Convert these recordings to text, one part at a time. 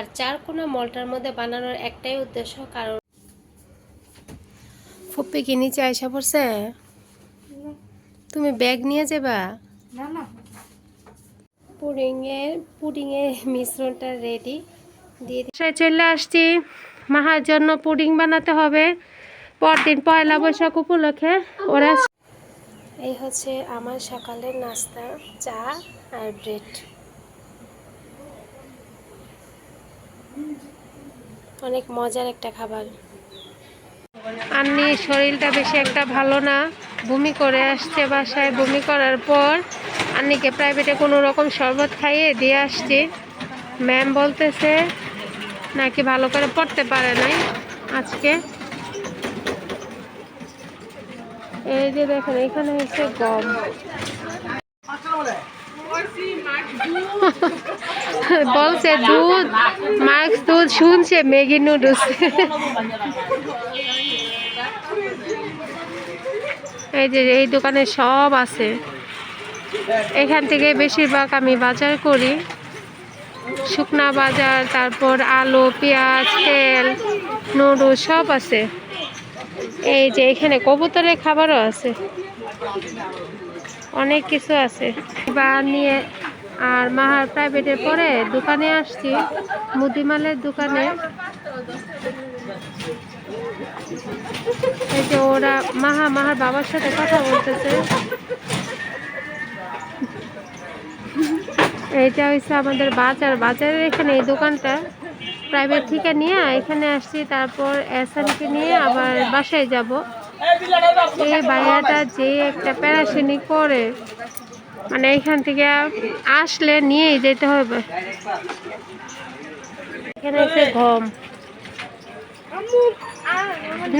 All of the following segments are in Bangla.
আর চার কোনা মলটার মধ্যে বানানোর একটাই উদ্দেশ্য কারণ ফুপ্পি কি নিচে আইসা পড়ছে? তুমি ব্যাগ নিয়ে যাবা? না না। পুডিংয়ের পুডিংয়ের মিশ্রণটা রেডি দিয়ে চলে আসছি। মাহার জন্য পুডিং বানাতে হবে। পরদিন পয়লা বৈশাখ উপলক্ষে ওরা এই হচ্ছে আমার সকালের নাস্তা চা আর ব্রেড। অনেক মজার একটা খাবার। আন্নি শরীরটা বেশি একটা ভালো না। বমি করে আসছে বাসায়। বমি করার পর আন্নিকে প্রাইভেটে কোনো রকম শরবত খাইয়ে দিয়ে আসছি। ম্যাম বলতেছে নাকি ভালো করে পড়তে পারে নাই আজকে? এই যে দেখেন এখানে হচ্ছে গম। বলছে দুধ মার্কস দুধ, শুনছে ম্যাগি নুডলস। এই যে এই দোকানে সব আছে। এখান থেকে বেশিরভাগ আমি বাজার করি। শুকনা বাজার, তারপর আলু, পেঁয়াজ, তেল, নুডলস, সব আছে। এই যে এখানে কবুতরের খাবারও আছে। অনেক কিছু আছে। বা নিয়ে আর মাহার প্রাইভেটের পরে দোকানে আসছি, মুদিমালের দোকানে। এই যে ওরা মাহা, মাহার বাবার সাথে কথা বলতেছে। এইটা হচ্ছে আমাদের বাজার। বাজারের এখানে এই দোকানটা প্রাইভেট থেকে নিয়ে এখানে আসছি, তারপর এসানকে নিয়ে আবার বাসায় যাব। এই ভাইয়াটা যে একটা প্যারাসিনি করে মানে এখান থেকে আসলে নিয়েই যেতে হবে। এখানে গম।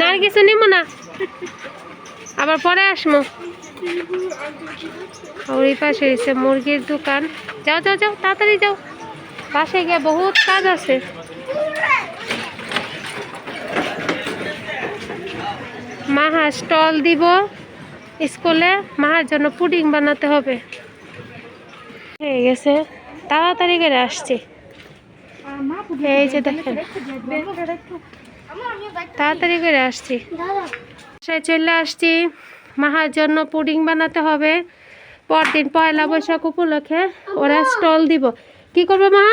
না কিছু নিব না? আবার পরে আসব। ওই পাশে হচ্ছে মুরগির দোকান। যাও যাও যাও, তাড়াতাড়ি যাও। পাশে গিয়ে বহুত কাজ আছে। মাহা স্টল দিব। স্কুলে মাহার জন্য পুডিং বানাতে হবে। হয়ে গেছে। তাড়াতাড়ি করে আসছি। এই যে দেখেন। তাড়াতাড়ি করে আসছি। বাসায় চলে আসছি। মাহার জন্য পুডিং বানাতে হবে। পরদিন পয়লা বৈশাখ উপলক্ষে ওরা স্টল দিব। কি করব মা?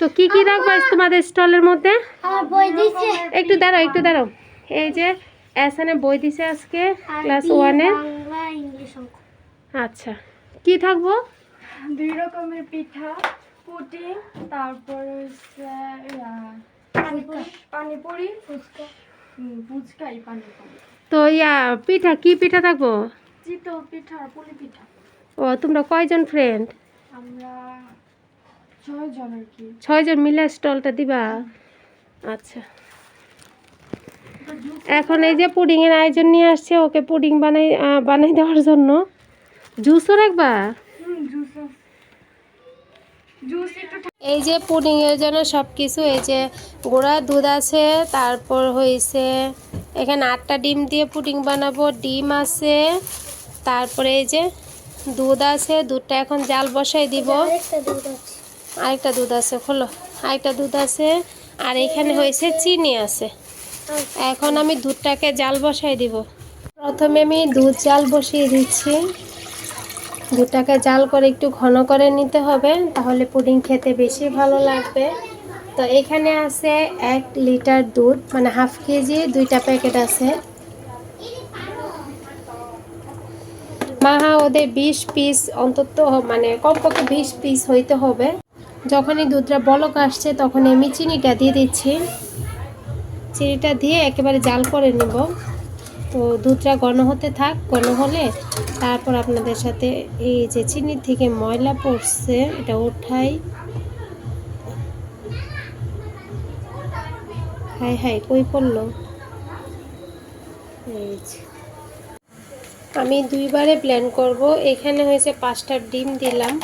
তো কি কি রাখব তোমাদের স্টলের মধ্যে? দিছে। একটু দাঁড়াও একটু দাঁড়াও। এই যে এসানে বই দিছে আজকে ক্লাস ওয়ানে। বাংলা ইংলিশ অঙ্ক। আচ্ছা কি থাকব? দুই রকমের পিঠা পুডিং তারপর পানিপুরি। ফুচকা। ফুচকাই পানিপুরি। তো ইয়া পিঠা কি পিঠা থাকব? চিতল পিঠা পুলি পিঠা। ও তোমরা কয়জন ফ্রেন্ড আমরা ছয় জন আর কি। ছয়জন মিলে স্টলটা দিবা? আচ্ছা। এখন এই যে পুডিংয়ের আয়োজন নিয়ে আসছে, ওকে পুডিং বানাই বানাই দেওয়ার জন্য। জুসও রাখবা? এই যে পুডিংয়ের জন্য সব কিছু এই যে গোড়া দুধ আছে, তারপর হয়েছে এখানে আটটা ডিম দিয়ে পুডিং বানাবো, ডিম আছে, তারপরে এই যে দুধ আছে, দুধটা এখন জাল বসাই দিব। আরেকটা দুধ আছে, খোলো। আরেকটা দুধ আছে, আর এখানে হয়েছে চিনি আছে। এখন আমি দুধটাকে জাল বসাই দিব। প্রথমে আমি দুধ জাল বসিয়ে দিচ্ছি। দুধটাকে জাল করে একটু ঘন করে নিতে হবে, তাহলে পুডিং খেতে বেশি ভালো লাগবে। তো এখানে আছে এক লিটার দুধ মানে হাফ কেজি, দুইটা প্যাকেট আছে। মাহা, ওদের বিশ পিস অন্তত মানে কমপক্ষে বিশ পিস হইতে হবে। যখনই দুধটা বলক আসছে তখন আমি চিনিটা দিয়ে দিচ্ছি। চিনিটা দিয়ে একেবারে জাল করে নিব। তো দুধটা ঘন হতে থাক, ঘন হলে তারপর আপনাদের সাথে এই যে চিনি থেকে ময়লা পড়ছে, এটা উঠাই হাই হাই, কই পড়ল? আমি দুইবারে ব্লেন্ড করব। এখানে হয়েছে পাঁচটা ডিম দিলাম।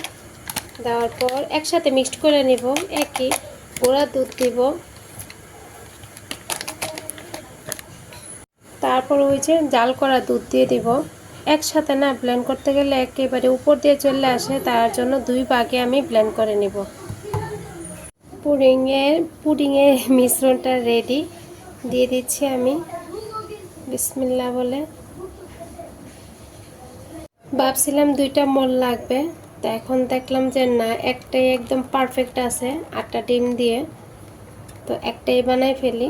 দেওয়ার পর একসাথে মিক্সড করে নিব। একই ওরা দুধ দিব। তারপর ওই যে জাল করা দুধ দিয়ে দিব। একসাথে না ব্লেন্ড করতে গেলে একেবারে উপর দিয়ে চলে আসে, তার জন্য দুই ভাগে আমি ব্লেন্ড করে নিব। পুডিংয়ের পুডিংয়ের মিশ্রণটা রেডি দিয়ে দিচ্ছি আমি। বিসমিল্লা বলে। ভাবছিলাম দুইটা মোল লাগবে, তা এখন দেখলাম যে না, একটাই একদম পারফেক্ট আছে, আটটা ডিম দিয়ে। তো একটাই বানাই ফেলি।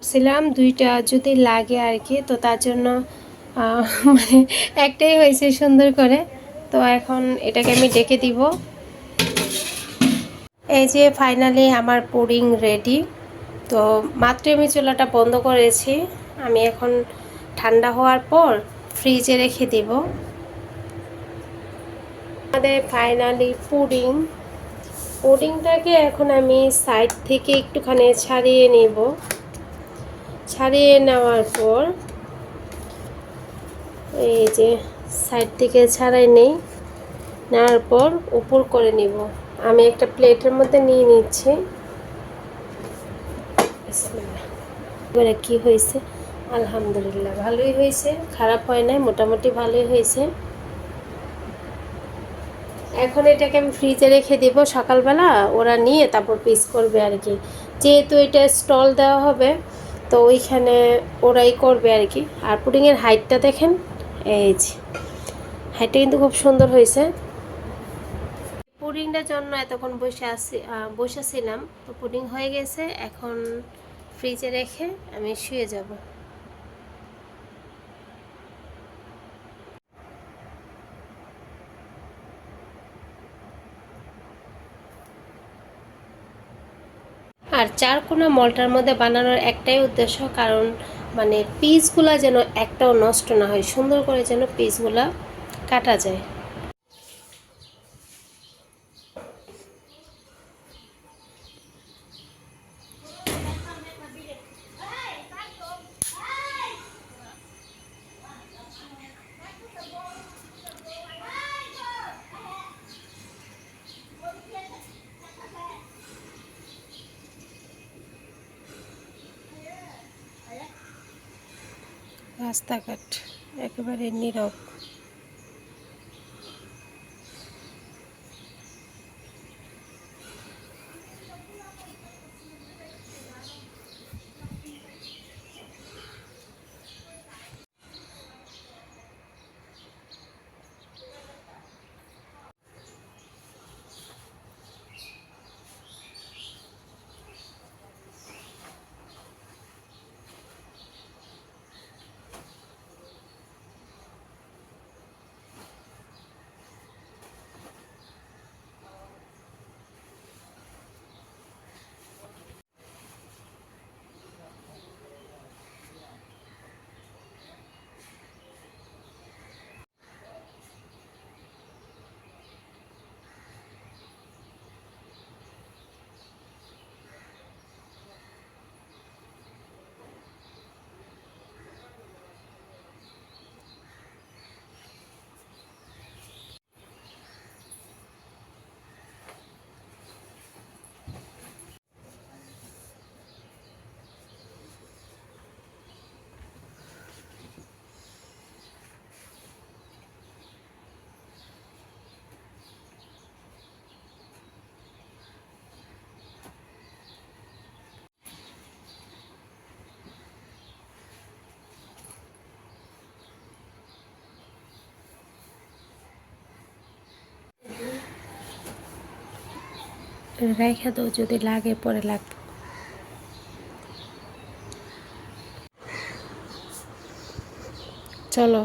ভাবছিলাম দুইটা যদি লাগে আর কি, তো তার জন্য মানে একটাই হয়েছে সুন্দর করে। তো এখন এটাকে আমি ডেকে দিব। এই যে ফাইনালি আমার পুডিং রেডি তো মাত্র আমি চুলাটা বন্ধ করেছি। আমি এখন ঠান্ডা হওয়ার পর ফ্রিজে রেখে দিব। আমাদের ফাইনালি পুডিং পুডিংটাকে এখন আমি সাইড থেকে একটুখানি ছাড়িয়ে নেব। ছাড়িয়ে নেওয়ার পর এই যে সাইড থেকে ছাড়াই নেই, নেওয়ার পর উপর করে নিব। আমি একটা প্লেটের মধ্যে নিয়ে নিচ্ছি। এবারে কি হয়েছে? আলহামদুলিল্লাহ, ভালোই হয়েছে। খারাপ হয় নাই, মোটামুটি ভালোই হয়েছে। এখন এটাকে আমি ফ্রিজে রেখে দিব সকালবেলা, ওরা নিয়ে তারপর পিস করবে আর কি যেহেতু এটা স্টল দেওয়া হবে তো ওইখানে ওরাই করবে আর কি। আর পুডিংয়ের হাইটটা দেখেন, এই যে। হাইটটা কিন্তু খুব সুন্দর হয়েছে। পুডিংটার জন্য এতক্ষণ বসে আসি বসেছিলাম। তো পুডিং হয়ে গেছে, এখন ফ্রিজে রেখে আমি শুয়ে যাব। আর চার কোনা মলটার মধ্যে বানানোর একটাই উদ্দেশ্য, কারণ মানে পিসগুলা যেন একটাও নষ্ট না হয়, সুন্দর করে যেন পিসগুলা কাটা যায়। রাস্তাঘাট একেবারে নীরব। রেখে দাও যদি লাগে পরে লাগবে। চলো।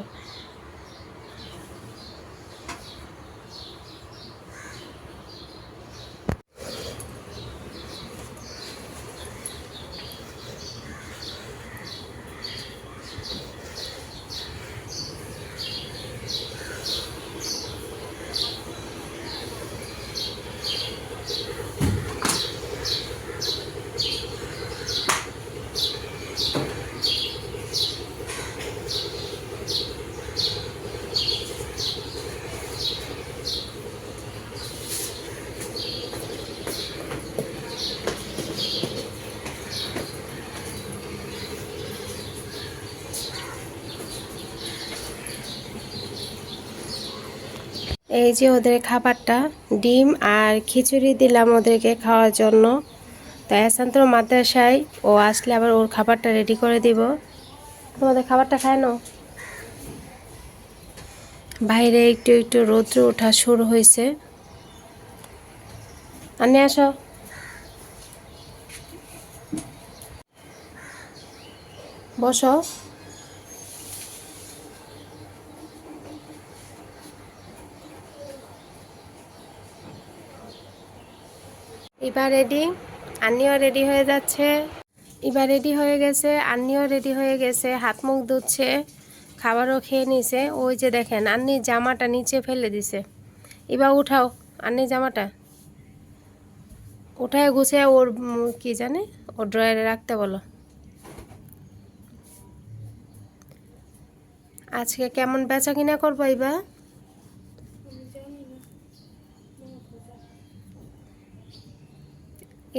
এই যে ওদের খাবারটা, ডিম আর খিচুড়ি দিলাম ওদেরকে খাওয়ার জন্য। তাই এসান্তর মাদ্রাসায়, ও আসলে আবার ওর খাবারটা রেডি করে দিব। তোমাদের খাবারটা খায় না বাইরে একটু একটু রৌদ্র ওঠা শুরু হয়েছে। আনে আসো। বসো। এবার রেডি আন্নিও রেডি হয়ে যাচ্ছে। এবার রেডি হয়ে গেছে, আন্নিও রেডি হয়ে গেছে, হাত মুখ ধুচ্ছে, খাবারও খেয়ে নিছে। ওই যে দেখেন আন্নির জামাটা নিচে ফেলে দিছে। এবার উঠাও আন্নির জামাটা। উঠায় গুছিয়ে ওর কি জানে? ওর ড্রয়ারে রাখতে বলো। আজকে কেমন বেচা কিনা করব এবার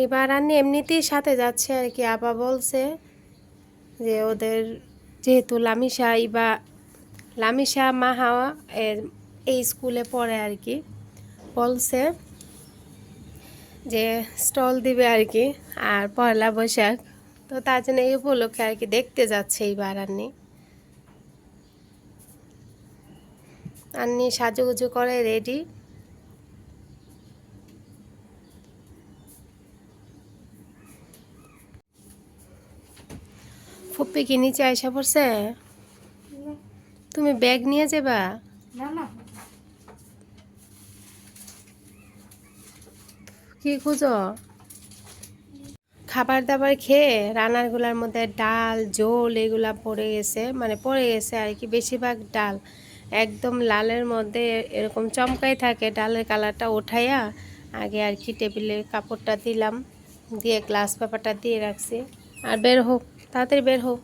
এবার আর এমনিতেই সাথে যাচ্ছে আর কি আপা বলছে যে ওদের যেহেতু লামিশা ইবা, লামিশা, মাহা এর এই স্কুলে পড়ে আর কি। বলছে যে স্টল দিবে আর কি, আর পয়লা বৈশাখ। তো তার জন্য এই উপলক্ষে আর কি দেখতে যাচ্ছে এইবার আন্নি। আন্নি সাজুগুজু করে রেডি। ফুপ্পি কি নিচে আইসা পড়ছে? তুমি ব্যাগ নিয়ে যাবা? কি খুঁজো? খাবার দাবার খেয়ে রান্নারগুলোর মধ্যে ডাল ঝোল এগুলা পড়ে গেছে মানে পড়ে গেছে আর কি বেশিরভাগ ডাল। একদম লালের মধ্যে এরকম চমকাই থাকে ডালের কালারটা ওঠাইয়া আগে আর কি টেবিলে কাপড়টা দিলাম দিয়ে গ্লাস পেপারটা দিয়ে রাখছি। আর বের হোক। তাড়াতাড়ি বের হোক